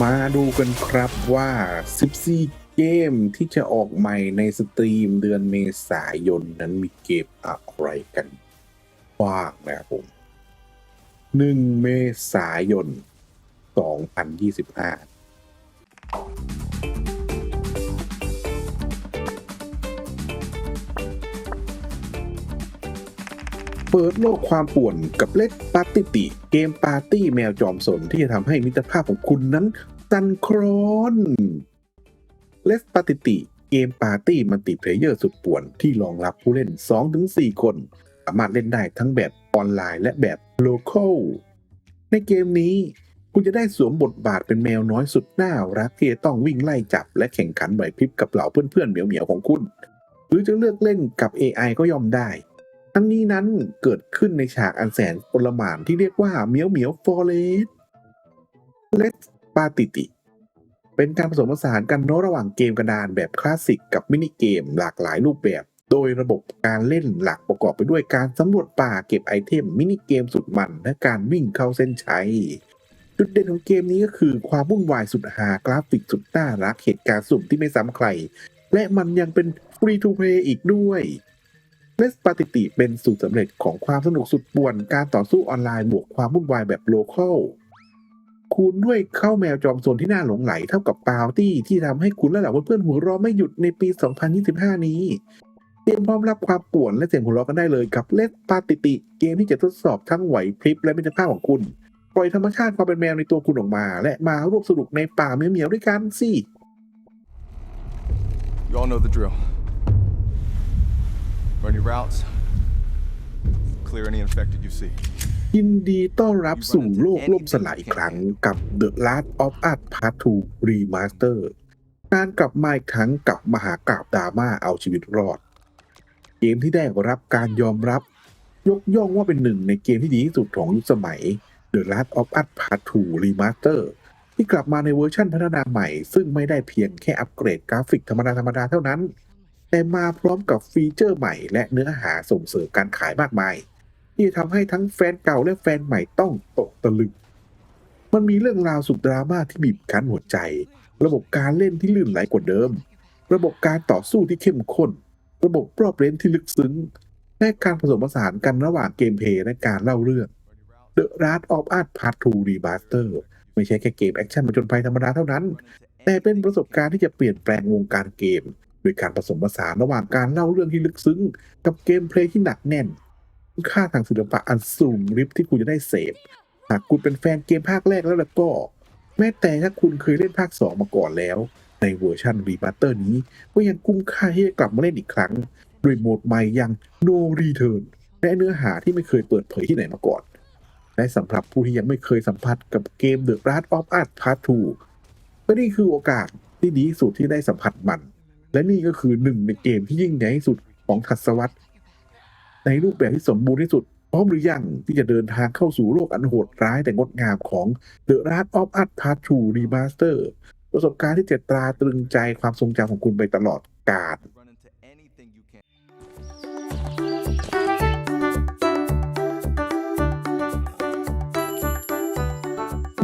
มาดูกันครับว่า 14 เกมที่จะออกใหม่ในสตรีมเดือนเมษายนนั้นมีเกมอะไรกันบ้างนะครับผม 1 เมษายน 2025 เปิดโลกความป่วนกับเล็กปาติติ เกมปาร์ตี้แมวจอมสนที่จะทำให้มิตรภาพของคุณนั้นสั่นคลอนเลสปาติติเกมปาร์ตี้มัลติเพลเยอร์สุดป่วนที่รองรับผู้เล่น 2-4 คน สามารถเล่นได้ทั้งแบบออนไลน์และแบบโลเคอลในเกมนี้คุณจะได้สวมบทบาทเป็นแมวน้อยสุดน่ารักที่จะต้องวิ่งไล่จับและแข่งขันไหวพริบกับเหล่าเพื่อนๆเหมียวๆของคุณ หรือจะเลือกเล่นกับ AI ก็ย่อมได้ ทั้งนี้นั้นเกิดขึ้นในฉากอันแสนปรหมานที่เรียกว่าเมียวเมียวฟอเรสเลสปาติติ เป็นการผสมผสานกันระหว่างเกมกระดานแบบคลาสสิกกับมินิเกมหลากหลายรูปแบบ โดยระบบการเล่นหลักประกอบไปด้วยการสำรวจป่าเก็บไอเทมมินิเกมสุดมันและการวิ่งเข้าเส้นชัยจุดเด่นของเกมนี้ก็คือความวุ่นวายสุดหากราฟิกสุดน่ารักเหตุการณ์สุ่มที่ไม่ซ้ำใคร และมันยังเป็นฟรีทูเพลย์อีกด้วย เลสปาติติเป็นสูตรสำเร็จของความสนุกสุดป่วน การต่อสู้ออนไลน์บวกความวุ่นวายแบบโลเคอลคูณด้วยเข้าแมวจอมโซนที่น่าหลงไหลเท่ากับปาวตี้ที่ทำให้คุณและเหล่าเพื่อนๆหัวเราะไม่หยุดในปี 2025 นี้ เตรียมพร้อมรับความป่วนและเสียงหัวเราะกันได้เลยกับเลสปาติติ เกมที่จะทดสอบทั้งไหวพริบและมิตรภาพของคุณ ปล่อยธรรมชาติความเป็นแมวในตัวคุณออกมา และมาร่วมสนุกในป่าเมียวๆด้วยกันสิ You all know the drill. Run your routes. Clear any infected you see. ยินดีต้อนรับสู่โลกล่มสลายอีกครั้งกับ The Last of Us Part 2 Remaster การกลับมาอีกครั้งกับมหากราบดราม่าเอาชีวิตรอด เกมที่ได้รับการยอมรับ ยกย่องว่าเป็นหนึ่งในเกมที่ดีที่สุดของยุคสมัย The Last of Us Part 2 Remaster ที่กลับมาในเวอร์ชันพัฒนาใหม่ ซึ่งไม่ได้เพียงแค่อัปเกรดกราฟิกธรรมดาๆเท่านั้น แต่มาพร้อมกับฟีเจอร์ใหม่และเนื้อหาส่งเสริมการขายมากมาย ที่ทำให้ทั้งแฟนเก่าและแฟนใหม่ต้องตกตะลึง มันมีเรื่องราวสุดดราม่าที่บีบคั้นหัวใจ ระบบการเล่นที่ลื่นไหลกว่าเดิม ระบบการต่อสู้ที่เข้มข้น ระบบรอบเลนที่ลึกซึ้ง และการผสมผสานกันระหว่างเกมเพลย์และการเล่าเรื่อง The Last of Us Part 2 Remaster ไม่ใช่แค่เกมแอคชั่นมาจนภัยธรรมดาเท่านั้น แต่เป็นประสบการณ์ที่จะเปลี่ยนแปลงวงการเกม โดยการผสมผสานระหว่างการเล่าเรื่องที่ลึกซึ้ง กับเกมเพลย์ที่หนักแน่น ค่าทางศิลปะอันสูงริบที่คุณจะได้เสพ หากคุณเป็นแฟนเกมภาคแรกแล้วล่ะก็ แม้แต่ถ้าคุณเคยเล่นภาค 2 มาก่อนแล้ว ในเวอร์ชันรีมาสเตอร์นี้ ก็ยังคุ้มค่าที่จะกลับมาเล่นอีกครั้งด้วยโหมดใหม่อย่าง No Return และเนื้อหาที่ไม่เคยเปิดเผยที่ไหนมาก่อน และสำหรับผู้ที่ยังไม่เคยสัมผัสกับเกม The Last of Us Part 2ก็นี่คือโอกาสที่ดีสุดที่ได้สัมผัสมัน และนี่ก็คือหนึ่งในเกมที่ยิ่งใหญ่ที่สุดของทัศวรรษในรูปแบบที่สมบูรณ์ที่สุด พร้อมหรือยังที่จะเดินทางเข้าสู่โลกอันโหดร้ายแต่งดงามของ The Last of Us Part 2 Remaster ประสบการณ์ที่จะตราตรึงใจความทรงจำของคุณไปตลอดกาล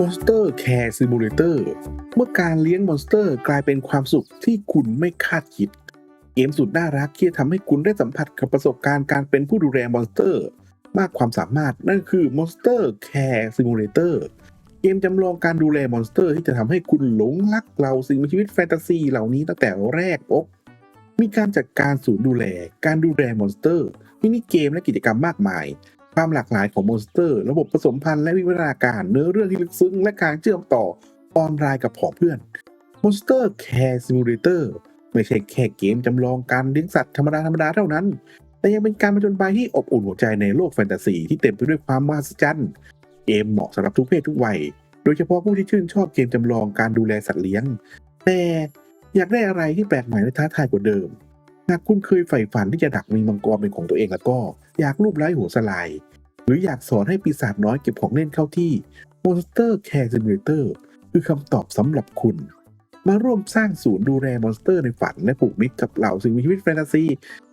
Monster Care Simulator เมื่อการเลี้ยงมอนสเตอร์กลายเป็นความสุขที่คุณไม่คาดคิด เกมสุดน่ารักที่จะทำให้คุณได้สัมผัสกับประสบการณ์การเป็นผู้ดูแลมอนสเตอร์ มากความสามารถนั่นคือ Monster Care Simulator เกมจำลองการดูแลมอนสเตอร์ที่จะทำให้คุณหลงรักเราสิ่งมีชีวิตแฟนตาซีเหล่านี้ตั้งแต่แรกพบมีการจัดการศูนย์ดูแล การดูแลมอนสเตอร์มินิเกมและกิจกรรมมากมาย ความหลากหลายของมอนสเตอร์ ระบบผสมพันธุ์และวิวัฒนาการเนื้อเรื่องที่ลึกซึ้ง และการเชื่อมต่อออนไลน์กับผอเพื่อน Monster Care Simulator ไม่ใช่แค่เกมจำลองการเลี้ยงสัตว์ธรรมดาธรรมดาเท่านั้น แต่ยังเป็นการผจญภัยที่อบอุ่นหัวใจในโลกแฟนตาซีที่เต็มไปด้วยความมหัศจรรย์เกมเหมาะสำหรับทุกเพศทุกวัย โดยเฉพาะผู้ที่ชื่นชอบเกมจำลองการดูแลสัตว์เลี้ยง แต่อยากได้อะไรที่แปลกใหม่และท้าทายกว่าเดิม หากคุณเคยใฝ่ฝันที่จะดักมีมังกรเป็นของตัวเองแล้วก็ อยากรูปไล้หัวสลาย หรืออยากสอนให้ปีศาจน้อยเก็บของเล่นเข้าที่ Monster Care Simulator คือคำตอบสำหรับคุณ มาร่วมสร้างศูนย์ดูแลมอนสเตอร์ในฝันและผูกมิตรกับเหล่าสิ่งมีชีวิตแฟนตาซี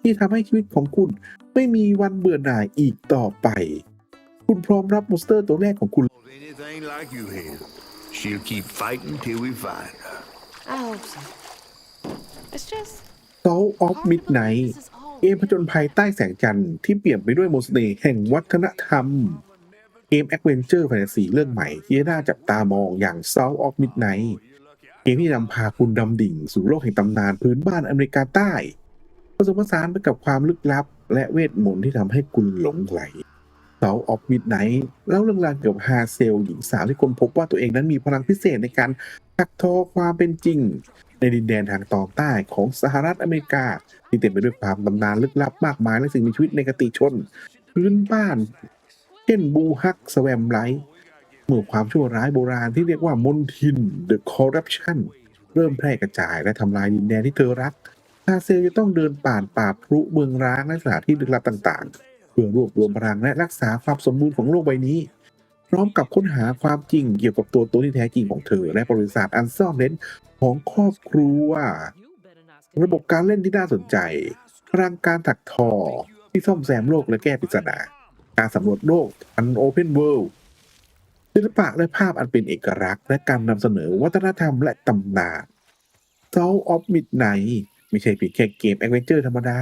ที่ทำให้ชีวิตของคุณไม่มีวันเบื่อหน่ายอีกต่อไป คุณพร้อมรับมอนสเตอร์ตัวแรกของคุณ Anything like you here. She'll keep fighting till we find her. I hope so. It's just Soul of Midnight เกมผจญภัยใต้แสงจันทร์ที่เปี่ยมไปด้วยมนต์เสน่ห์แห่งวัฒนธรรม เกมแอ v เวนเจอร์แฟนตาซีเรื่องใหม่ที่น่าจับตามองอย่าง Soul of Midnight เกมที่นำพาคุณดำดิ่งสู่โลกแห่งตำนานพื้นบ้านอเมริกาใต้ ผสมผสานไปกับความลึกลับ และเวทมนต์ที่ทำให้คุณหลงไหล Soul of Midnight เล่าเรื่องราวเกี่ยวกับฮาเซลหญิงสาวที่คนพบว่าตัวเองนั้นมีพลังพิเศษในการทักทอความเป็นจริง ในดินแดนทางตอนใต้ของสหรัฐอเมริกา ที่เต็มไปด้วยความตำนานลึกลับมากมายและสิ่งมีชีวิตในกติชน พื้นบ้าน เช่นบูฮักสแวมไลท์เมื่อความชั่วร้ายโบราณที่เรียกว่ามนทิน The Corruption เริ่มแพร่กระจายและทำลายดินแดนที่เธอรักฮาเซลจะต้องเดินป่านป่าพรุเมืองร้างและสถานที่ลึกลับต่างๆ เพื่อรวบรวมพลังและรักษาความสมบูรณ์ของโลกใบนี้ พร้อมกับค้นหาความจริงเกี่ยวกับตัวตนที่แท้จริงของเธอ และประวัติศาสตร์อันซ่อนเร้นของครอบครัว ระบบการเล่นที่น่าสนใจ พลังการถักทอที่ซ่อมแซมโลกและแก้ปริศนา การสำรวจโลกอันโอเพนเวิลด์ศิลปะและภาพอันเป็นเอกลักษณ์และการนำเสนอวัฒนธรรมและตำนาน Soul of Midnight ไม่ใช่เพียงแค่เกมแอ v เวนเจอร์ธรรมดา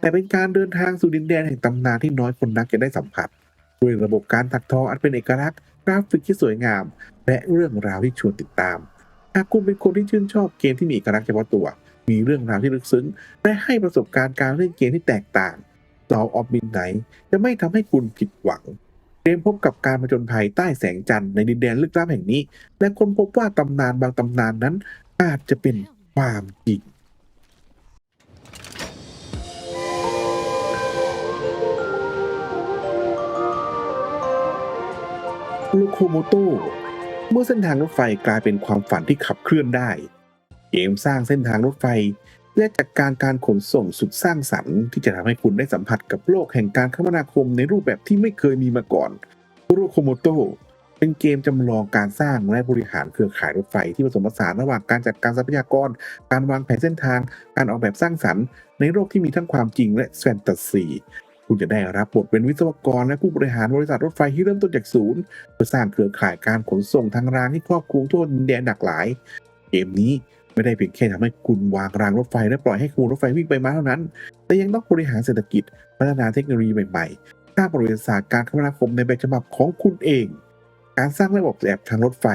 แต่เป็นการเดินทางสู่ดินแดนแห่งตำนานที่น้อยคนนักจะได้สัมผัสด้วยระบบการถักทออันเป็นเอกลักษณ์กราฟิกที่สวยงาม และเรื่องราวที่ชวนติดตาม หากคุณเป็นคนที่ชื่นชอบเกมที่มีเอกลักษณ์เฉพาะตัว มีเรื่องราวที่ลึกซึ้ง และให้ประสบการณ์การเล่นเกมที่แตกต่าง Soul of Midnight จะไม่ทำให้คุณผิดหวังเตรียมพบกับการผจญภัยใต้แสงจันทร์ในดินแดนลึกลับแห่งนี้ และค้นพบว่าตำนานบางตำนานนั้นอาจจะเป็นความจริง โลโคโมโตเมื่อเส้นทางรถไฟกลายเป็นความฝันที่ขับเคลื่อนได้ เกมสร้างเส้นทางรถไฟ และจัดการการขนส่งสุดสร้างสรรค์ที่จะทำให้คุณได้สัมผัสกับโลกแห่งการคมนาคมในรูปแบบที่ไม่เคยมีมาก่อนโลโคโมโตเป็นเกมจำลองการสร้างและบริหารเครือข่ายรถไฟที่ผสมผสานระหว่างการจัดการทรัพยากร การวางแผนเส้นทาง การออกแบบสร้างสรรค์ ในโลกที่มีทั้งความจริงและแฟนตาซี คุณจะได้รับบทเป็นวิศวกรและผู้บริหารบริษัทรถไฟที่เริ่มต้นจากศูนย์เพื่อสร้างเครือข่ายการขนส่งทางรางที่ครอบคลุมทั่วดินแดนหลากหลาย เกมนี้ไม่ได้เพียงแค่ทำให้คุณวางรางรถไฟและปล่อยให้ขบวนรถไฟวิ่งไปมาเท่านั้น แต่ยังต้องบริหารเศรษฐกิจ พัฒนาเทคโนโลยีใหม่ๆสร้างประวัติศาสตร์การคมนาคมในแบบฉบับของคุณเอง การสร้างระบบแอบทางรถไฟ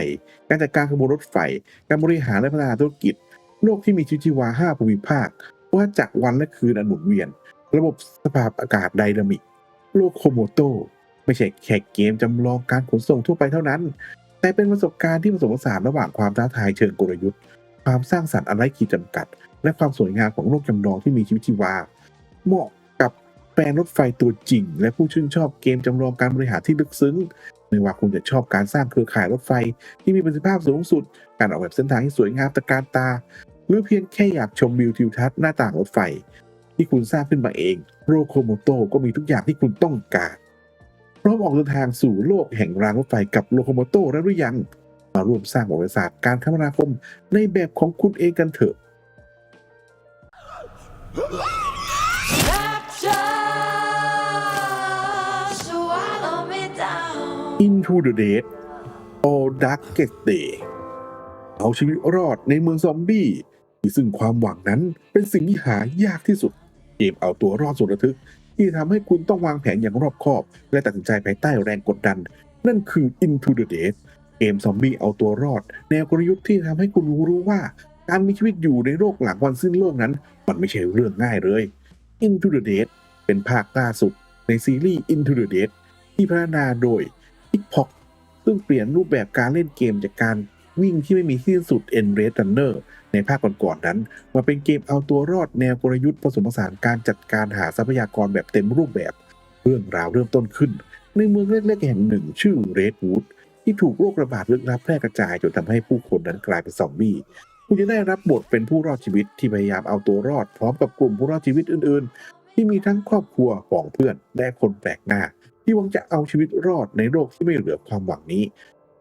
การจัดการขบวนรถไฟ การบริหารและพัฒนาธุรกิจ โลกที่มีชีวิตชีวาห้าภูมิภาค ว่าจากวันและคืนอันหมุนเวียน ระบบสภาพอากาศไดนามิกโลโคโมโตไม่ใช่แค่เกมจำลองการขนส่งทั่วไปเท่านั้น แต่เป็นประสบการณ์ที่ผสมผสานระหว่างความท้าทายเชิงกลยุทธ์ ความสร้างสรรค์อันไรขีดจำกัด และความสวยงามของโลกจำลองที่มีชีวิตชีวา เหมาะกับแฟนรถไฟตัวจริง และผู้ชื่นชอบเกมจำลองการบริหารที่ลึกซึ้งไม่ว่าคุณจะชอบการสร้างเครือข่ายรถไฟที่มีประสิทธิภาพสูงสุด การออกแบบเส้นทางที่สวยงามตะการตา หรือเพียงแค่อยากชมวิวทิวทัศน์หน้าต่างรถไฟ ที่คุณสร้างขึ้นมาเอง โรโคโมโตก็มีทุกอย่างที่คุณต้องการ พร้อมออกเดินทางสู่โลกแห่งรางรถไฟกับโลโคโมโตแล้วหรือยัง มาร่วมสร้างประวัติศาสตร์การคมนาคมในแบบของคุณเองกันเถอะ Into the Dead All Darkest Day เอาชีวิตรอดในเมืองซอมบี้ที่ซึ่งความหวังนั้นเป็นสิ่งที่หายากที่สุด เกมเอาตัวรอดสุดระทึก ที่ทำให้คุณต้องวางแผนอย่างรอบคอบ และตัดสินใจภายใต้แรงกดดัน นั่นคือ Into the Dead เกมซอมบี้เอาตัวรอด แนวกลยุทธ์ที่ทำให้คุณรู้ว่า การมีชีวิตอยู่ในโลกหลังวันสิ้นโลกนั้น มันไม่ใช่เรื่องง่ายเลย Into the Dead เป็นภาคล่าสุดในซีรีส์ Into the Dead ที่พัฒนาโดย i c k p o c ซึ่งเปลี่ยนรูปแบบการเล่นเกมจากการวิ่งที่ไม่มีที่สิ้นสุด End Race Runner ในภาคก่อนๆนั้น มาเป็นเกมเอาตัวรอดแนวกลยุทธ์ผสมผสานการจัดการหาทรัพยากรแบบเต็มรูปแบบ เรื่องราวเริ่มต้นขึ้น ในเมืองเล็กๆแห่งหนึ่งชื่อ Redwood ที่ถูกโรคระบาดลึกลับแพร่กระจายจนทำให้ผู้คนนั้นกลายเป็นซอมบี้คุณจะได้รับบทเป็นผู้รอดชีวิตที่พยายามเอาตัวรอดพร้อมกับกลุ่มผู้รอดชีวิตอื่นๆ ที่มีทั้งครอบครัวผองเพื่อนและคนแปลกหน้า ที่หวังจะเอาชีวิตรอดในโลกที่ไม่เหลือความหวังนี้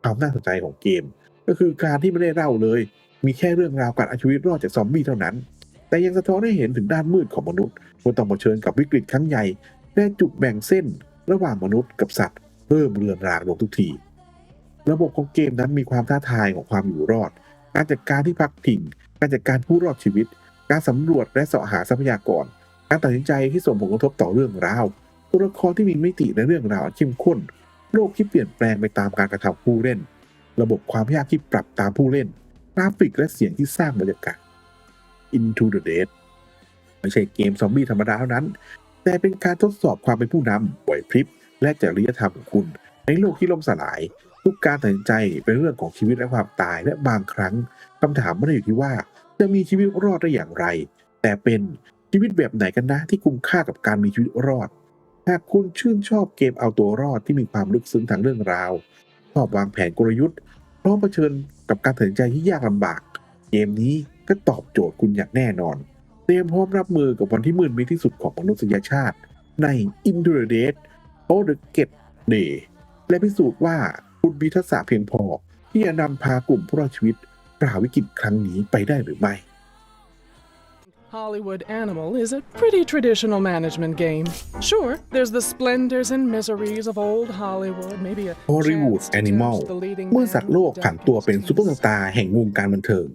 ความน่าสนใจของเกม ก็คือการที่ไม่ได้เล่าเลย มีแค่เรื่องราวการเอาชีวิตรอดจากซอมบี้เท่านั้น แต่ยังสะท้อนให้เห็นถึงด้านมืดของมนุษย์เมื่อต้องเผชิญกับวิกฤตครั้งใหญ่และจุดแบ่งเส้นระหว่างมนุษย์กับสัตว์เริ่มเรือนรางลงทุกที ระบบของเกมนั้นมีความท้าทายของความอยู่รอด การจัดการที่พักพิง การจัดการผู้รอดชีวิต การสำรวจและเสาะหาทรัพยากร การตัดสินใจที่ส่งผลกระทบต่อเรื่องราว ตัวละครที่มีมิติในเรื่องราวเข้มข้น โลกที่เปลี่ยนแปลงไปตามการกระทำผู้เล่น ระบบความยากที่ปรับตามผู้เล่น ราฟิกและเสียงที่สร้างบรรยากาศ Into the Dead ไม่ใช่เกมซอมบี้ธรรมดาเท่านั้น แต่เป็นการทดสอบความเป็นผู้นำไหวพริบ และจริยธรรมของคุณ ในโลกที่ล่มสลาย ทุกการตัดสินใจเป็นเรื่องของชีวิตและความตายและบางครั้งคำถามไม่ได้อยู่ที่ว่า จะมีชีวิตรอดได้อย่างไร แต่เป็นชีวิตแบบไหนกันนะที่คุ้มค่ากับการมีชีวิตรอดหากคุณชื่นชอบเกมเอาตัวรอดที่มีความลึกซึ้งทางเรื่องราวชอบวางแผนกลยุทธ์พร้อมเผชิญ กับการตัดสินใจที่ยากลำบาก เกมนี้ก็ตอบโจทย์คุณอย่างแน่นอน เตรียมพร้อมรับมือกับวันที่มืดมิดที่สุดของมนุษยชาติ ใน i n d u r a Dead or the Get Day และพิสูจน์ว่าคุณมีทักษะเพียงพอ ที่จะนำพากลุ่มผู้รอดชีวิตฝ่าวิกฤตครั้งนี้ไปได้หรือไม่ Hollywood Animal is a pretty traditional management game. Sure, there's the splendors and miseries of old Hollywood, maybe a Hollywood chance to Animal touch the leading เมื่อ man สัตว์โลก who ผันตัวเป็น died ซูเปอร์สตาร์แห่งวงการบันเทิง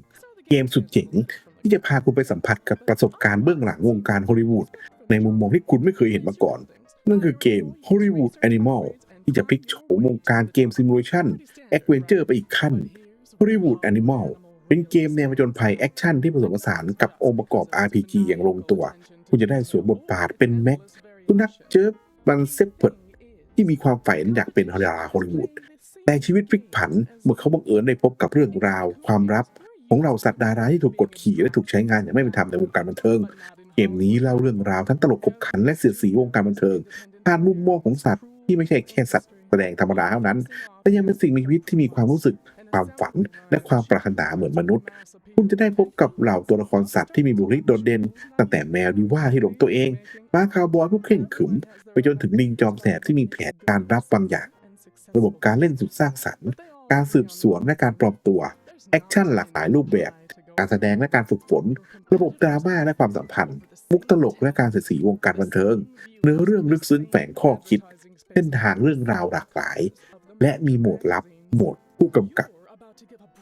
เกมสุดเจ๋งที่จะพาคุณไปสัมผัสกับประสบการณ์เบื้องหลังวงการฮอลลีวูดในมุมมองที่คุณไม่เคยเห็นมาก่อน นั่นคือเกม Hollywood Animal ที่จะพลิกโฉมวงการเกมซิมูเลชันแอดเวนเจอร์ไปอีกขั้น Hollywood Animal เป็นเกมแนวผจญภัยแอคชั่นที่ผสมผสานกับองค์ประกอบ RPG อย่างลงตัว คุณจะได้สวมบทบาทเป็นแม็กสุนัขเจิร์บันเซปเพิร์ดที่มีความใฝ่อยากเป็นดาราฮอลลีวูดแต่ชีวิตพลิกผันเมื่อเขาบังเอิญได้พบกับเรื่องราวความลับของเหล่าสัตว์ดาราที่ถูกกดขี่และถูกใช้งานอย่างไม่เป็นธรรมในวงการบันเทิง เกมนี้เล่าเรื่องราวทั้งตลกขบขันและเสียดสีวงการบันเทิงผ่านมุมมองของสัตว์ที่ไม่ใช่แค่สัตว์แสดงธรรมดาเท่านั้น แต่ยังเป็นสิ่งมีชีวิตที่มีความรู้สึก ความฝัน และความปรารถนาเหมือนมนุษย์ คุณจะได้พบกับเหล่าตัวละครสัตว์ที่มีบุคลิกโดดเด่น ตั้งแต่แมวดีว่าที่หลงตัวเองม้าคาวบอยผู้เข่งขึม ไปจนถึงลิงจอมแสบที่มีแผนการรับบางอย่าง ระบบการเล่นสุดสร้างสรรค์ การสืบสวนและการปลอมตัว แอคชั่นหลากหลายรูปแบบ การแสดงและการฝึกฝน ระบบดราม่าและความสัมพันธ์ มุกตลกและการเสียสีวงการบันเทิง เนื้อเรื่องลึกซึ้งแฝงข้อคิดเส้นทางเรื่องราวหลากหลาย และมีโหมดลับ โหมดผู้กำกับ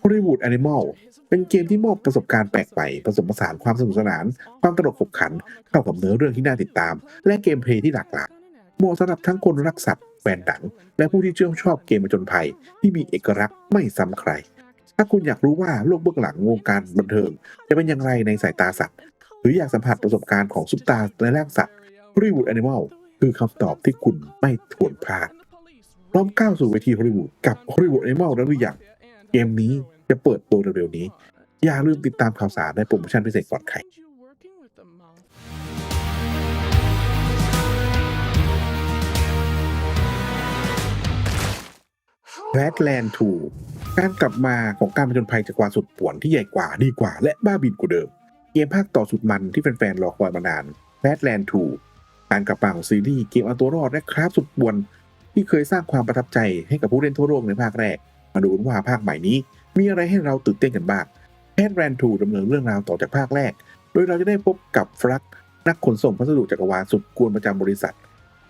Hollywood Animal เป็นเกมที่มอบประสบการณ์แปลกใหม่ผสมผสานความสนุกสนาน ความตลกขบขัน เข้ากับเนื้อเรื่องที่น่าติดตาม และเกมเพลย์ที่หลากหลายเหมาะสำหรับทั้งคนรักสัตว์แฟนหนัง และผู้ที่ชื่นชอบเกมผจญภัย ที่มีเอกลักษณ์ไม่ซ้ำใคร ถ้าคุณอยากรู้ว่าโลกเบื้องหลังวงการบันเทิง จะเป็นอย่างไรในสายตาสัตว์ หรืออยากสัมผัสประสบการณ์ของซุปตาในร่างสัตว์ Hollywood Animal คือคำตอบที่คุณไม่ควรพลาดพร้อมก้าวสู่เวทีฮอลลีวูดกับ Hollywood Animal แล้วหรือยัง เกมนี้จะเปิดตัวเร็วๆนี้ อย่าลืมติดตามข่าวสารและโปรโมชั่นพิเศษก่อนใคร You working with the mouse? Badland 2การกลับมาของการผจญภัยจักรวาลสุดป่วนที่ใหญ่กว่าดีกว่า และบ้าบินกว่าเดิม เกมภาคต่อสุดมันที่แฟนๆรอคอยมานาน Badland 2การกลับมาของซีรีส์เกมเอาตัวรอดและคราฟสุดป่วน ที่เคยสร้างความประทับใจให้กับผู้เล่นทั่วโลกในภาคแรก มาดูว่าภาคใหม่นี้ มีอะไรให้เราตื่นเต้นกันบ้าง Badland 2ดำเนินเรื่องราวต่อจากภาคแรก โดยเราจะได้พบกับฟลักนักขนส่งพัสดุจักรวาลสุดกวนประจำบริษัท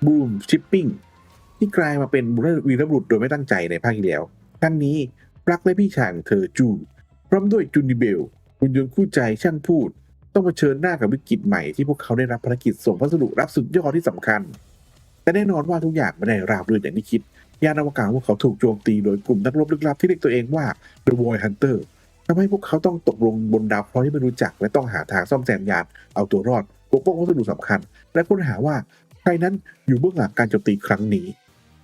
Boom Shipping ที่กลายมาเป็นวีรบุรุษโดยไม่ตั้งใจในภาคที่แล้วครั้งนี้รักและพี่ชายของเธอจูพร้อมด้วยจูนิเบลคุณยนต์คู่ใจช่างพูด ต้องเผชิญหน้ากับวิกฤตใหม่ที่พวกเขาได้รับภารกิจส่งพัสดุรับสุดยอดที่สำคัญ แต่แน่นอนว่าทุกอย่างไม่ได้ราบรื่นอย่างที่คิด ยานอวกาศของพวกเขาถูกโจมตีโดยกลุ่มนักรบลึกลับที่เรียกตัวเองว่า The Void Hunter ทำให้พวกเขาต้องตกลงบนดาวเคราะห์ที่ไม่รู้จัก และต้องหาทางซ่อมแซมยานเอาตัวรอดปกป้องวัสดุสำคัญ และค้นหาว่าใครนั้นอยู่เบื้องหลังการโจมตีครั้งนี้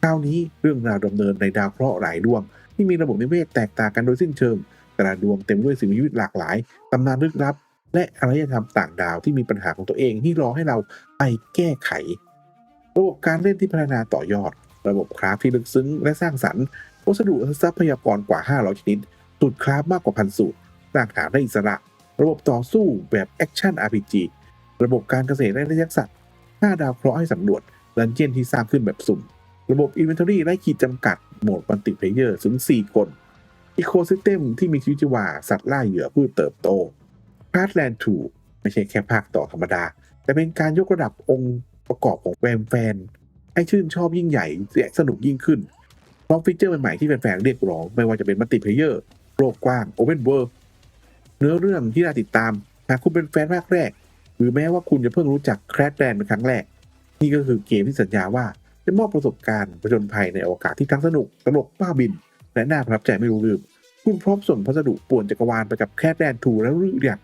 คราวนี้เรื่องราวดำเนินในดาวเคราะห์หลายดวง ที่มีระบบนิเวศแตกต่างกันโดยสิ้นเชิงแต่ละดวงเต็มด้วยสิ่งมีชีวิตหลากหลายตำนานลึกลับ และอารยธรรมต่างดาวที่มีปัญหาของตัวเองที่รอให้เราไปแก้ไข ระบบการเล่นที่พัฒนาต่อยอด ระบบคราฟที่ลึกซึ้งและสร้างสรรค์วัสดุทรัพยากรกว่า 500 ชนิดสูตรคราฟมากกว่าพันสูตรสร้างฐานได้อิสระ ระบบต่อสู้แบบแอคชั่น RPG ระบบการเกษตรและระยักษ์สัตว์5ดาวเคราะห์ให้สำรวจดันเจียนที่สร้างขึ้นแบบสุ่ม ระบบ Inventory ไร้ขีดจำกัดโหมดมัลติเพลเยอร์ถึง 4 คน Ecosystem ที่มีชีวิตชีวาสัตว์ล่าเหยื่อพืชเติบโต p a t h l a n d 2ไม่ใช่แค่ภาคต่อธรรมดา แต่เป็นการยกระดับองค์ประกอบของแฟนแฟน ให้ชื่นชอบยิ่งใหญ่และสนุกยิ่งขึ้นพร้อมฟีเจอร์ใหม่ๆที่แฟนๆเรียกร้อง ไม่ว่าจะเป็นมัลติเพลเยอร์โลกกว้างโอเพนเวิร์เนื้อเรื่องที่น่าติดตาม หากคุณเป็นแฟนภาคแรก หรือแม้ว่าคุณจะเพิ่งรู้จักแครดแลนเป็นครั้งแรก นี่ก็คือเกมที่สัญญาว่าจะมอบประสบการณ์ผจญภัยในอวกาศที่ทั้งสนุกตลกบ้าบิน และน่าประทับใจไม่รู้ลืม คุณพร้อมส่งพัสดุป่วนจักรวาลไปกับแครดแลนทูแล้วหรือยัง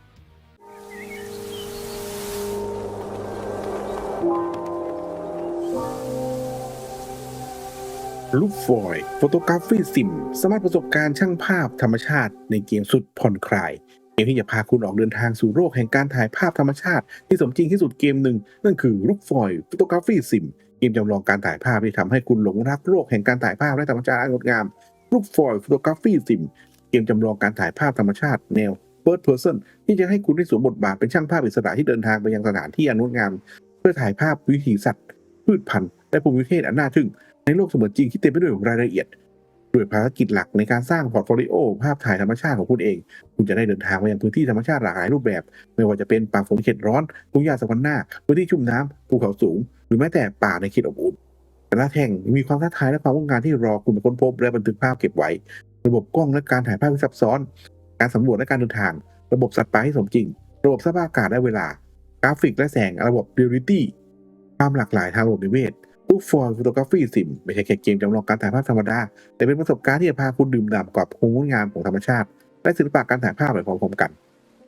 ลูกฟอยโฟโตกราฟีซิมสามารถประสบการณ์ช่างภาพธรรมชาติในเกมสุดผ่อนคลายเกมที่จะพาคุณออกเดินทางสู่โลกแห่งการถ่ายภาพธรรมชาติ ที่สมจริงที่สุดเกมหนึ่ง นั่นคือลูกฟอยโฟโตกราฟีซิมเกมจำลองการถ่ายภาพที่ทำให้คุณหลงรักโลกแห่งการถ่ายภาพและธรรมชาติอันงดงามลูกฟอยโฟโตกราฟีซิมเกมจำลองการถ่ายภาพธรรมชาติแนว Third Person ที่จะให้คุณได้สวมบทบาทเป็นช่างภาพอิสระที่เดินทางไปยังสถานที่อันงดงาม เพื่อถ่ายภาพวิถีสัตว์ พืชพันธุ์และภูมิประเทศอันน่าทึ่ง โลกเสมือนจริงที่เต็มไปด้วยรายละเอียดด้วยภารกิจหลักในการสร้างพอร์ตโฟลิโอภาพถ่ายธรรมชาติของคุณเอง คุณจะได้เดินทางไปยังพื้นที่ธรรมชาติหลากหลายรูปแบบ ไม่ว่าจะเป็นป่าฝนเขตร้อนทุ่งหญ้าสวรรค์หน้าพื้นที่ชุ่มน้ำภูเขาสูง หรือแม้แต่ป่าในเขตอบอุ่นแต่ละแห่งมีความท้าทายและความงดงามที่รอคุณไปค้นพบและบันทึกภาพเก็บไว้ ระบบกล้องและการถ่ายภาพที่ซับซ้อน การสำรวจและการเดินทาง ระบบสัตว์ป่าที่สมจริง ระบบสภาพอากาศและเวลา กราฟิกและแสง ระบบเรียลิตี้ความหลากหลายทางระบบนิเวศ ลูกฟอร์ฟโตกราฟีซิมไม่ใช่แค่เกมจำลองการถ่ายภาพธรรมดา แต่เป็นประสบการณ์ที่จะพาคุณดื่มด่ำกับความงดงามของธรรมชาติ และศิลปะการถ่ายภาพไปพร้อมๆกัน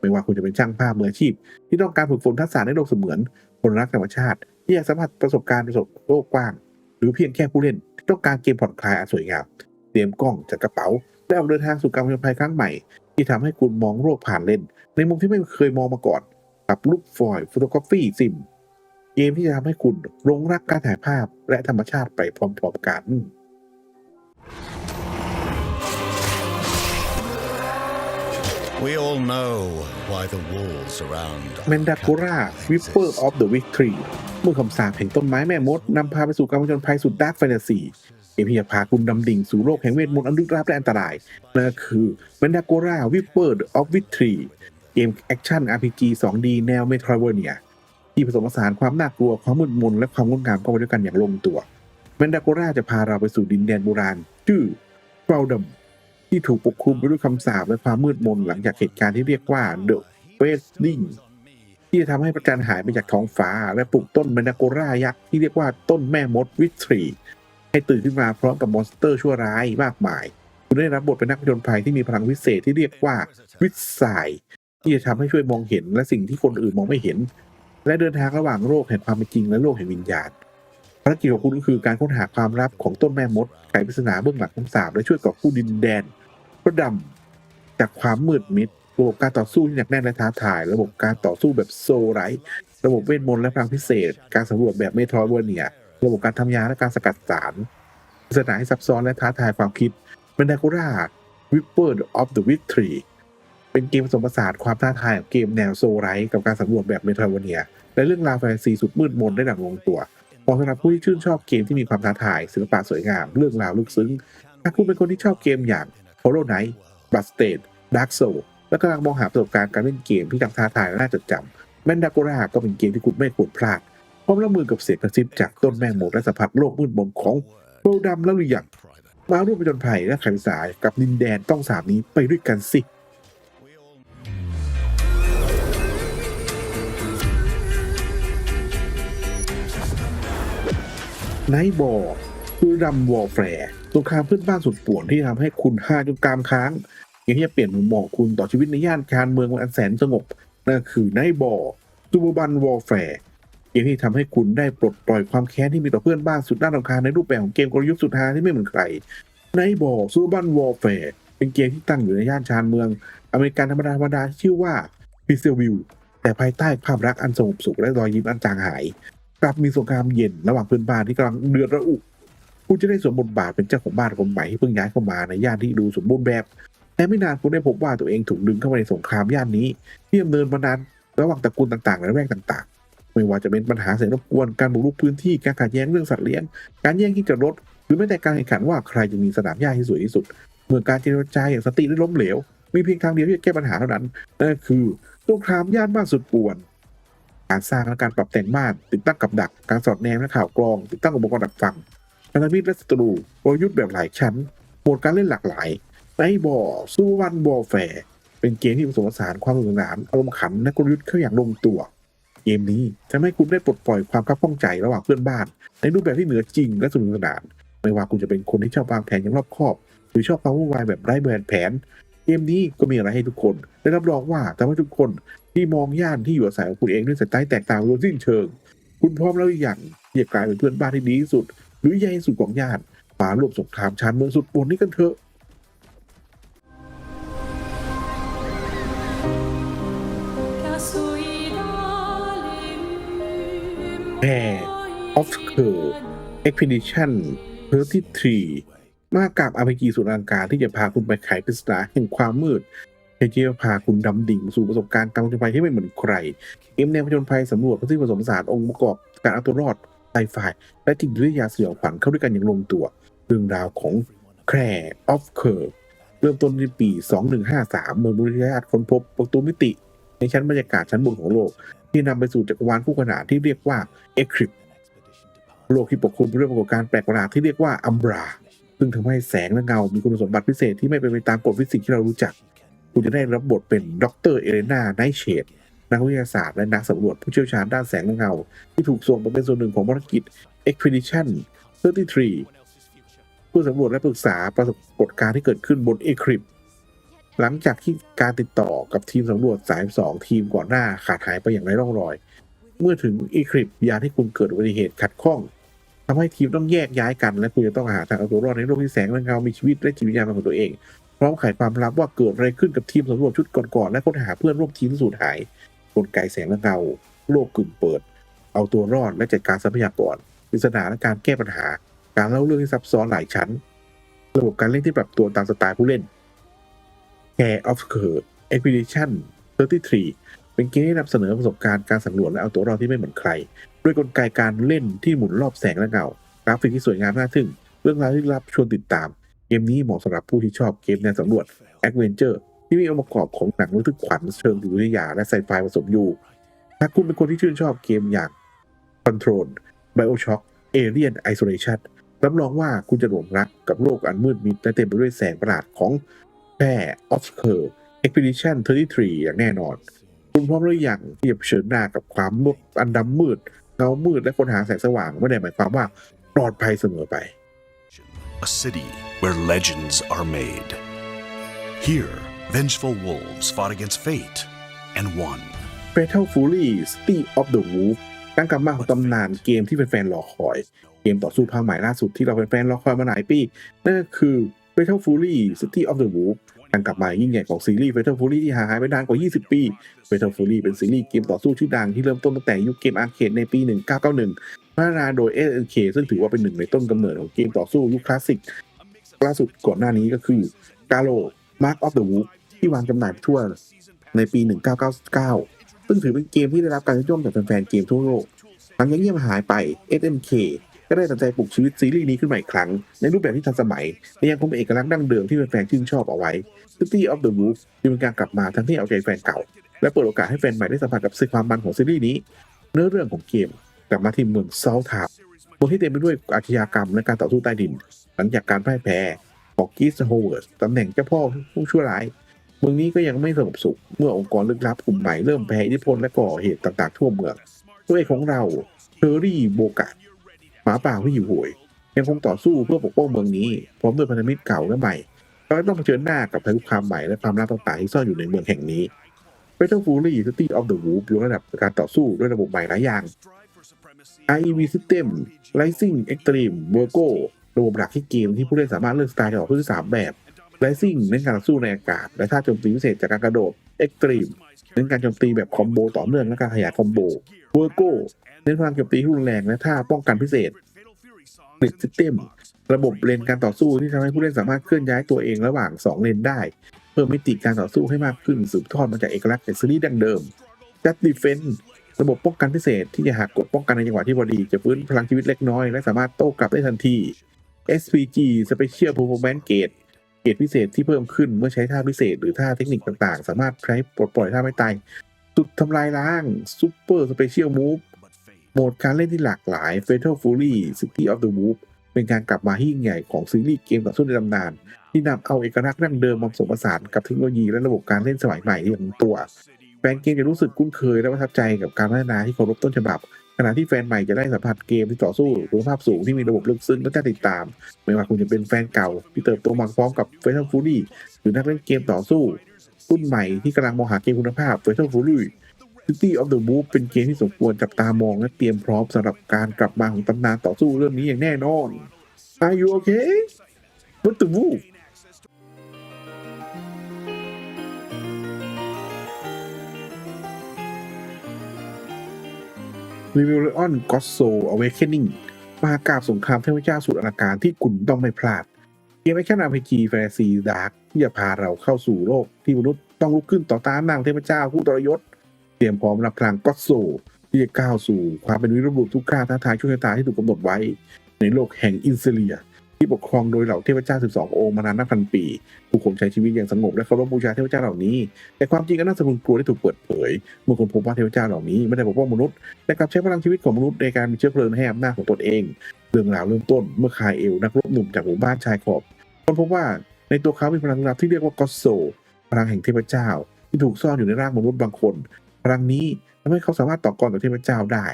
ไม่ว่าคุณจะเป็นช่างภาพมืออาชีพ ที่ต้องการฝึกฝนทักษะในโลกเสมือน คนรักธรรมชาติที่อยากสัมผัสประสบการณ์ประสบโลกกว้าง หรือเพียงแค่ผู้เล่นที่ต้องการเกมผ่อนคลายอันสวยงามเตรียมกล้องจัดกระเป๋าและออกเดินทางสู่การผจญภัยครั้งใหม่ ที่ทำให้คุณมองโลกผ่านเล่น ในมุมที่ไม่เคยมองมาก่อน กับลูกฟอยฟโตกราฟีซิม เกมที่จะทำให้คุณหลงรักการถ่ายภาพและธรรมชาติไปพร้อมๆกัน We all know why the walls surround. แมนดาโกราวิปเปอร์ออฟเดอะวิกตรีเมื่อคำสาปแห่งต้นไม้แม่มดนำพาไปสู่การผจญภัยสุดดาร์กแฟนตาซีเกมที่จะพาคุณดำดิ่งสู่โลกแห่งเวทมนต์อันลึกลับและอันตรายนั่นก็คือแมนดาโกราวิปเปอร์ออฟวิกตรีเกมแอคชั่น RPG 2D แนวเมโทรเวเนีย ที่ผสมผสานความน่ากลัวความมืดมนและความงดงามเข้าไปด้วยกันอย่างลงตัวแมนดาโกราจะพาเราไปสู่ดินแดนโบราณ ชื่อเฟลดัมที่ถูกปกคลุมไปด้วยคำสาปและความมืดมนหลังจากเหตุการณ์ที่เรียกว่า The Fading ที่จะทำให้พระจันทร์หายไปจากท้องฟ้า และปลุกต้นแมนดาโกรายักษ์ที่เรียกว่าต้นแม่มดวิตรีให้ตื่นขึ้นมาพร้อมกับมอนสเตอร์ชั่วร้ายมากมาย คุณได้รับบทเป็นนักผจญภัยที่มีพลังวิเศษที่เรียกว่าวิสายที่จะทำให้ช่วยมองเห็นและสิ่งที่คนอื่นมองไม่เห็น และเดินทางระหว่างโลกแห่งความเป็นจริงและโลกแห่งวิญญาณภารกิจของคุณก็คือการค้นหาความลับของต้นแม่มดไขปริศนาเบื้องหลังคำสาปและช่วยกอบกู้ดินแดนระดำจากความมืดมิดระบบการต่อสู้ที่หนักแน่นและท้าทาย ระบบการต่อสู้แบบโซไลท์ระบบเวทมนต์และพลังพิเศษ การสำรวจแบบเมทรเวเนีย ระบบการทำยาและการสกัดสารปริศนาให้ซับซ้อนและท้าทายความคิดเ a นดา o ราวิปเปอร์ออฟเดอะวิ t ทรี เป็นเกมผสมผสานความท้าทายของเกมแนวโซลไลท์กับการสำรวจแบบเมโทรเวเนีย และเรื่องราวแฟนตาซีสุดมืดมนได้ดังลงตัวเหมาะสำหรับผู้ที่ชื่นชอบเกมที่มีความท้าทายศิลปะสวยงาม เรื่องราวลึกซึ้งหาคุณเป็นคนที่ชอบเกมอย่าง Hollow Knight b l o o d s t a i n Dark Soul และกำลังมองหาประสบการณ์การเล่นเกมที่ทั้งท้าทายและน่าจดจำแมนดาโกราก็เป็นเกมที่คุณไม่ควรพลาดพร้อมรับมือกับเสียงกระซิบจากต้นแม่มดและสัมผัสโลกมืดมนของโบดำแล้วหรือยังมาร่วมผจญภัยและไขปริศนากับดินแดนต้องสาบนี้ไปด้วยกันสิ ไนท์บอลคือดัมวอลแฟร์สงครามเพื่อนบ้านสุดป่วนที่ทำให้คุณห้าจนกามค้างอย่างที่จะเปลี่ยนมุมมองคุณต่อชีวิตในย่านการเมืองวันอันแสนสงบนั่นคือไนท์บอลซูเปอร์บันวอลแฟร์เกมที่ทำให้คุณได้ปลดปล่อยความแค้นที่มีต่อเพื่อนบ้านสุดน่ารำคาญในรูปแบบของเกมกลยุทธ์สุดฮาที่ไม่เหมือนใครไนท์บอลซูเปอร์บันวอลแฟร์เป็นเกมที่ตั้งอยู่ในย่านชานเมือง อเมริกันธรรมดาธรรมดาที่ชื่อว่าพิเซลวิวแต่ภายใต้ภาพรักอันสงบสุขและรอยยิ้มอันจางหาย กลับมีสงครามเย็นระหว่างเพื่อนบ้านที่กำลังเดือดระอุคุณจะได้สวมบทบาทเป็นเจ้าของบ้านคนใหม่ที่เพิ่งย้ายเข้ามาในย่านที่ดูสมบูรณ์แบบ แต่ไม่นานคุณได้พบว่าตัวเองถูกดึงเข้ามาในสงครามย่านนี้ ที่ดำเนินมานานระหว่างตระกูลต่างๆและแวกต่างๆ ไม่ว่าจะเป็นปัญหาเสียงรบกวนการบุกรุกพื้นที่การขัดแย้งเรื่องสัตว์เลี้ยง การแย่งที่จอดรถหรือแม้แต่การแข่งขันว่าใครจะมีสนามหญ้าที่สวยที่สุด เมื่อการเจรจาอย่างสติได้ล้มเหลวมีเพียงทางเดียวที่จะแก้ปัญหาเท่านั้นนั่นคือสงครามย่านบ้านสุดป่วน การสร้างและการปรับแต่งบ้าน ติดตั้งกับดัก การสอดแนมและข่าวกรอง ติดตั้งอุปกรณ์ดักฟังพันธมิตรและศัตรูกลยุทธ์แบบหลายชั้นโหมดการเล่นหลากหลายไนบอสู้วันบอลแฟร์เป็นเกมที่ผสมผสานความสนุกสนานอารมณ์ขันและกลยุทธ์เข้าอย่างลงตัว เกมนี้จะให้คุณได้ปลดปล่อยความคับข้องใจระหว่างเพื่อนบ้าน ในรูปแบบที่เหนือจริงและสนุกสนาน ไม่ว่าคุณจะเป็นคนที่ชอบวางแผนอย่างรอบคอบ หรือชอบความวุ่นวายแบบไร้แบรนแผน เกมนี้ก็มีอะไรให้ทุกคนได้รับรองว่าทำให้ทุกคนที่มองย่านที่อยู่อาศัยของคุณเองด้วยสายตาแตกต่างโดยสิ้นเชิง คุณพร้อมแล้วอยังที่จะกลายเป็นเพื่อนบ้านที่ดีที่สุด หรือใหญ่สุดของย่านมาร่วมสงครามชานเมืองสุดโหดนี้กันเถอะแ Air of c u r Expedition 33 มากกับ RPG สุดอลังการที่จะพาคุณไปไขปริศนาแห่งความมืดที่จะพาคุณดำดิ่งสู่ประสบการณ์การผจญภัยที่ไม่เหมือนใครเกมแนวผจญภัยสำรวจที่ผสมผสานองค์ประกอบการเอาตัวรอดไซไฟและจิตวิทยาสยองขวัญเข้าด้วยกันอย่างลงตัว เรื่องราวของแคร์ of c u r เริ่มต้นในปี 2153 เมื่อบุริยาตค้นพบประตูมิติ ในชั้นบรรยากาศชั้นบนของโลก ที่นำไปสู่จักรวาลคู่ขนานที่เรียกว่า e c l i p s โลกที่ปกคลุมไปด้วยปรากฏการณ์แปลกประหลาดที่เรียกว่าอัมบรา ซึ่งทำให้แสงและเงา มีคุณสมบัติพิเศษที่ไม่เป็นไปตามกฎฟิสิกส์ที่เรารู้จัก คุณจะได้รับบทเป็นดรเอเลนาไนเชดนักวิทยาศาสตร์และนักสำรวจผู้เชี่ยวชาญด้านแสงและเงา ที่ถูกส่งมาเป็นส่วนหนึ่งของภารกิจ Expedition 33 เพื่อสำรวจและปรึกษาปรากฏการณ์ที่เกิดขึ้นบน e c l i p s หลังจากที่การติดต่อกับทีมสำรวจสายสองทีมก่อนหน้าขาดหายไปอย่างไร้ร่องรอย เมื่อถึงอีคลิปยานให้คุณเกิดอุบัติเหตุขัดข้อง ทำให้ทีมต้องแยกย้ายกัน และคุณจะต้องหาทางเอาตัวรอดในโลกที่แสงและเงามีชีวิตและจิตวิญญาณของตัวเองพร้อมไขความลับว่าเกิดอะไรขึ้นกับทีมสำรวจชุดก่อนๆและค้นหาเพื่อนร่วมทีมที่สูญหายกลไกแสงและเงาโลกกึ่งเปิด เอาตัวรอดและจัดการทรัพยากรปริศนาและการแก้ปัญหา การเล่าเรื่องที่ซับซ้อนหลายชั้น ระบบการเล่นที่ปรับตัวตามสไตล์ผู้เล่น Care of c u r Expedition 33 เป็นเกมที่นำเสนอประสบการณ์การสำรวจและเอาตัวรอดที่ไม่เหมือนใคร ด้วยกลไกการเล่นที่หมุนรอบแสงและเงากราฟิกที่สวยงามน่าทึ่ง เรื่องราวที่ลึกลับชวนติดตาม เกมนี้เหมาะสำหรับผู้ที่ชอบเกมแนวสำรวจแอดเวนเจอร์ที่มีองค์ประกอบของหนังระทึกขวัญเชิงจิตวิทยาและไซไฟผสมอยู่ ถ้าคุณเป็นคนที่ชื่นชอบเกมอย่าง Control BioShock Alien Isolation รับรองว่าคุณจะหลงรักกับโลกอันมืดมิดและเต็มไปด้วยแสงประหลาดของแพร่ Oscar Expedition 33 อย่างแน่นอน คุณพร้อมหรือยังที่จะเผชิญหน้ากับความมืดอันดำมืด เงามืดและค้นหาแสงสว่างไม่ได้หมายความว่าปลอดภัยเสมอไป A city where legends are made. Here, vengeful wolves fought against fate and won. Fatal Fury City of the Wolf การกลับมาของตำนานเกมที่แฟนๆรอคอย เกมต่อสู้ภาคใหม่ล่าสุดที่เราแฟนๆรอคอยมาหลายปี นั่นก็คือ Fatal Fury City of the Wolf การกลับมายิ่งใหญ่ของซีรีส์ Fatal Fury ที่ห่างหายไปนานกว่า 20 ปี Fatal Fury เป็นซีรีส์เกมต่อสู้ชื่อดังที่เริ่มต้นตั้งแต่ยุคเกมอาร์เคดในปี 1991 พัฒนาโดย SNK ซึ่งถือว่าเป็นหนึ่งในต้นกำเนิดของเกมต่อสู้ยุคคลาสสิกล่าสุดก่อนหน้านี้ก็คือ Galo Mark of the Wolf ที่วางจำหน่ายทั่วในปี 1999 ซึ่งถือเป็นเกมที่ได้รับการนิยมจากแฟนๆเกมทั่วโลกหลังจากเงียบหายไป SNK ก็ได้ตัดใจปลุกชีวิตซีรีส์นี้ขึ้นมาอีกครั้ง ในรูปแบบที่ทันสมัยและยังคงเป็นเอกลักษณ์ดั้งเดิมที่แฟนๆชื่นชอบเอาไว้ City of the Wolf จึงเป็นการกลับมาทั้งที่เอาใจแฟนเก่า และเปิดโอกาสให้แฟนใหม่ได้สัมผัสกับสิ่งความมันของซีรีส์นี้เนื้อเรื่องของเกมกลับมาที่เมืองเซาท์ทาวน์เมืองที่เต็มไปด้วยอาชญากรรมและการต่อสู้ใต้ดิน หลังจากการพ่ายแพ้ของกิสโฮเวิร์ดตำแหน่งเจ้าพ่อผู้ชั่วร้ายเมืองนี้ก็ยังไม่สงบสุข เมื่อองค์กรลึกลับกลุ่มใหม่เริ่มแพ้อิทธิพลและก่อเหตุต่างๆทั่วเมืองตัวเอกของเราเชอรี่โบกา หมาป่าที่อยู่หวยยังคงต่อสู้เพื่อปกป้องเมืองนี้ พร้อมด้วยพันธมิตรเก่าและใหม่เราต้องเผชิญหน้ากับภัยคุกคามใหม่และความลับต่างๆที่ซ่อนอยู่ในเมืองแห่งนี้ Fatal Fury City of the Wolf ยกระดับการต่อสู้ด้วยระบบใหม่หลายอย่าง IEV System Rising Extreme Virgo ระบบหลักที่เกมที่ผู้เล่นสามารถเลือกสไตล์การต่อสู้ได้สามแบบ Rising เน้นการสู้ในอากาศ และท่าโจมตีพิเศษจากการกระโดด Extreme เน้นการโจมตีแบบคอมโบต่อเนื่องและการขยายคอมโบ Virgo เน้นพลังโจมตีที่รุนแรงและท่าป้องกันพิเศษ Split System ระบบเลนการต่อสู้ที่ทำให้ผู้เล่นสามารถเคลื่อนย้ายตัวเองระหว่าง 2 เลนได้ เพิ่มมิติการต่อสู้ให้มากขึ้นสืบทอดมาจากเอกลักษณ์จากซีรีส์ดั้งเดิม Just Defense ระบบป้องกันพิเศษที่จะหากกดป้องกันในจังหวะที่พอดี จะฟื้นพลังชีวิตเล็กน้อย และสามารถโต้กลับได้ทันที SPG Special Performance Gate เกรดพิเศษที่เพิ่มขึ้นเมื่อใช้ท่าพิเศษ หรือท่าเทคนิคต่างๆ สามารถใช้ปลดปล่อยท่าไม่ตายสุดทำลายล้าง Super Special Move โหมดการเล่นที่หลากหลาย Fatal Fury City of the Wolf เป็นการกลับมาที่ยิ่งใหญ่ของซีรีส์เกมต่อสู้ในตำนาน ที่นำเอาเอกลักษณ์ดั้งเดิมมาผสมผสานกับเทคโนโลยีและระบบการเล่นสมัยใหม่ที่ลงตัว แฟนเกมจะรู้สึกคุ้นเคยและประทับใจกับการพัฒนาที่เคารพต้นฉบับ ขณะที่แฟนใหม่จะได้สัมผัสเกมที่ต่อสู้คุณภาพสูงที่มีระบบลึกซึ้งและน่าติดตาม ไม่ว่าคุณจะเป็นแฟนเก่าที่เติบโตมาพร้อมกับ Fatal Fury หรือนักเล่นเกมต่อสู้รุ่นใหม่ที่กำลังมองหาเกมคุณภาพ Fatal Fury City of the Wolf เป็นเกมที่สมควรจับตามองและเตรียมพร้อมสำหรับการกลับมาของตำนานต่อสู้เรื่องนี้อย่างแน่นอน Are you okay? What the wolf? r e v e l i o n God Soul Awakening มากาบสงครามเทพเจ้าสุดอลังการที่คุณต้องไม่พลาด เกมแอคชั่นาพีจีแฟนซีดาร์กที่จะพาเราเข้าสู่โลกที่มนุษย์ต้องลุกขึ้นต่อต้านนางเทพเจ้าผู้ตรยศ เตรียมพร้อมรับพลังก็โซที่จะก้าวสู่ความเป็นวิรบุรุษทุกข้าท้าทายช่วชะตาที่ถูกกำหนดไว้ ในโลกแห่งอินเซเลีย ที่ปกครองโดยเหล่าเทพเจ้า 12 องค์มานานนับพันปี ผู้คนใช้ชีวิตอย่างสงบและเคารพบูชาเทพเจ้าเหล่านี้ แต่ความจริงก็น่าสะพรึงกลัวได้ถูกเปิดเผย เมื่อคนพบว่าเทพเจ้าเหล่านี้ไม่ได้ปกป้องมนุษย์แต่กลับใช้พลังชีวิตของมนุษย์ในการมีเชื้อเพลิงให้อำนาจของตนเอง เรื่องราวเริ่มต้นเมื่อคายเอลนักรบหนุ่มจากหมู่บ้านชายขอบคนพบว่าในตัวเขามีพลังลับที่เรียกว่ากอสโซ พลังแห่งเทพเจ้า ที่ถูกซ่อนอยู่ในร่างมนุษย์บางคน พลังนี้ทำให้เขาสามารถต่อกรกับเทพเจ้าได้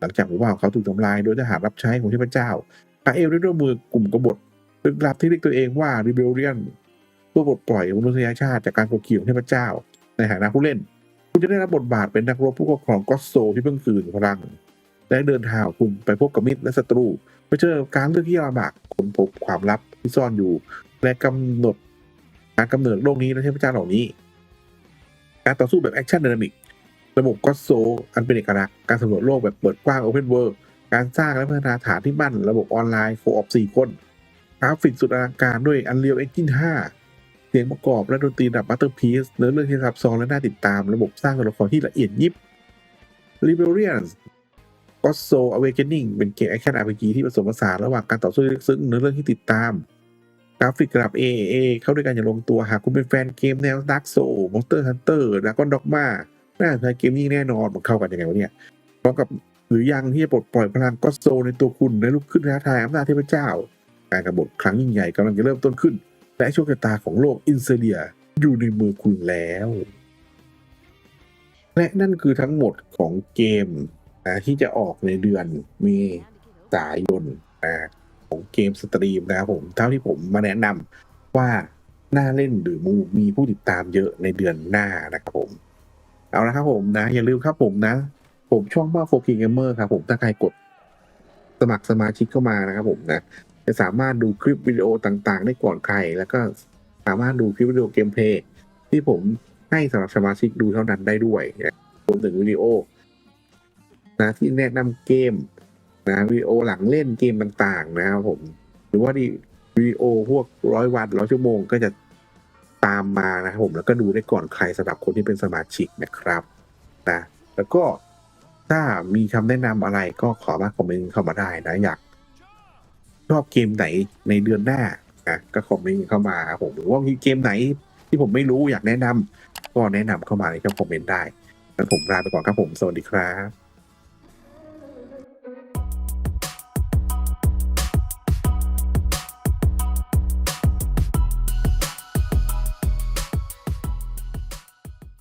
หลังจากหมู่บ้านของเขาถูกทำลายโดยทหารรับใช้ของเทพเจ้า คาเอลได้ร่วมมือกลุ่มกบฏลึกลับที่เรียกตัวเองว่า Rebellion เพื่อปลดปล่อยมนุษยชาติจากการกดขี่ของเทพเจ้า ในฐานะผู้เล่น คุณจะได้รับบทบาทเป็นนักรบผู้ครอครองกอสโซที่เพิ่งคืนพลังและเดินทางคุณไปพบกับมิตรและศัตรูไปเจอการเลือกที่ยากลำบากค้นพบความลับที่ซ่อนอยู่ และกำหนดการกำเนิดโลกนี้และเทพเจ้าเหล่านี้ การต่อสู้แบบแอคชั่นดินามิกระบบก็โซอันเป็นเอกลักษณ์การสำรวจโลกแบบเปิดกว้าง Open World การสร้างและพัฒนาฐานที่มั่นระบบออนไลน์โคออฟ4คนกราฟิกสุดอลังการด้วย Unreal Engine 5 เสียงประกอบและดนตรีระดับ Masterpiece เนื้อเรื่องที่ซับซ้อนและน่าติดตามระบบสร้างตัวละครที่ละเอียดยิบ Rebellion God Soul Awakening เป็นเกมแอคชั่น RPG ที่ผสมผสานระหว่างการต่อสู้ลึกซึ้งเนื้อเรื่องที่ติดตามกราฟิกระดับ AAA เข้าด้วยกันอย่างลงตัวหากคุณเป็นแฟนเกมแนว Dark Soul Monster Hunter Dragon Dogma น่าสนใจเกมนี้แน่นอนมันเข้ากันยังไงวะเนี่ยพร้อมกับ หรือยังที่จะปลดปล่อยพลังก็โซในตัวคุณและลุกขึ้นท้าทายอำนาจเทพเจ้า การกบฏครั้งยิ่งใหญ่กำลังจะเริ่มต้นขึ้น และโชคชะตาของโลกอินเซเลียอยู่ในมือคุณแล้ว และนั่นคือทั้งหมดของเกมนะที่จะออกในเดือนเมษายนนะของเกมสตรีมนะครับผมเท่าที่ผมมาแนะนำว่าน่าเล่นหรือมูมีผู้ติดตามเยอะในเดือนหน้านะครับผม เอาละครับผมนะ อย่าลืมครับผมนะ ผมช่องบ้าโฟกีเกมเมอร์ครับผมถ้าใครกดสมัครสมาชิกเข้ามานะครับผมนะจะสามารถดูคลิปวิดีโอต่างๆ ได้ก่อนใคร แล้วก็สามารถดูคลิปวิดีโอเกมเพลย์ที่ผมให้สำหรับสมาชิกดูเท่านั้นได้ด้วยนะรวมถึงวิดีโอนะที่แนะนำเกมนะวิดีโอหลังเล่นเกมต่างๆ นะครับผม หรือว่าดีวิดีโอพวกร้อยวันร้อยชั่วโมงก็จะตามมานะครับผมแล้วก็ดูได้ก่อนใครสำหรับคนที่เป็นสมาชิกนะครับนะแล้วก็ ถ้ามีคำแนะนำอะไรก็ขอมาคอมเมนต์เข้ามาได้นะอยากชอบเกมไหนในเดือนหน้านะก็คอมเมนต์เข้ามาครับผมหรือว่ามีเกมไหนที่ผมไม่รู้อยากแนะนำก็แนะนำเข้ามาในช่องคอมเมนต์ได้แล้วผมลาไปก่อนครับผมสวัสดีครับ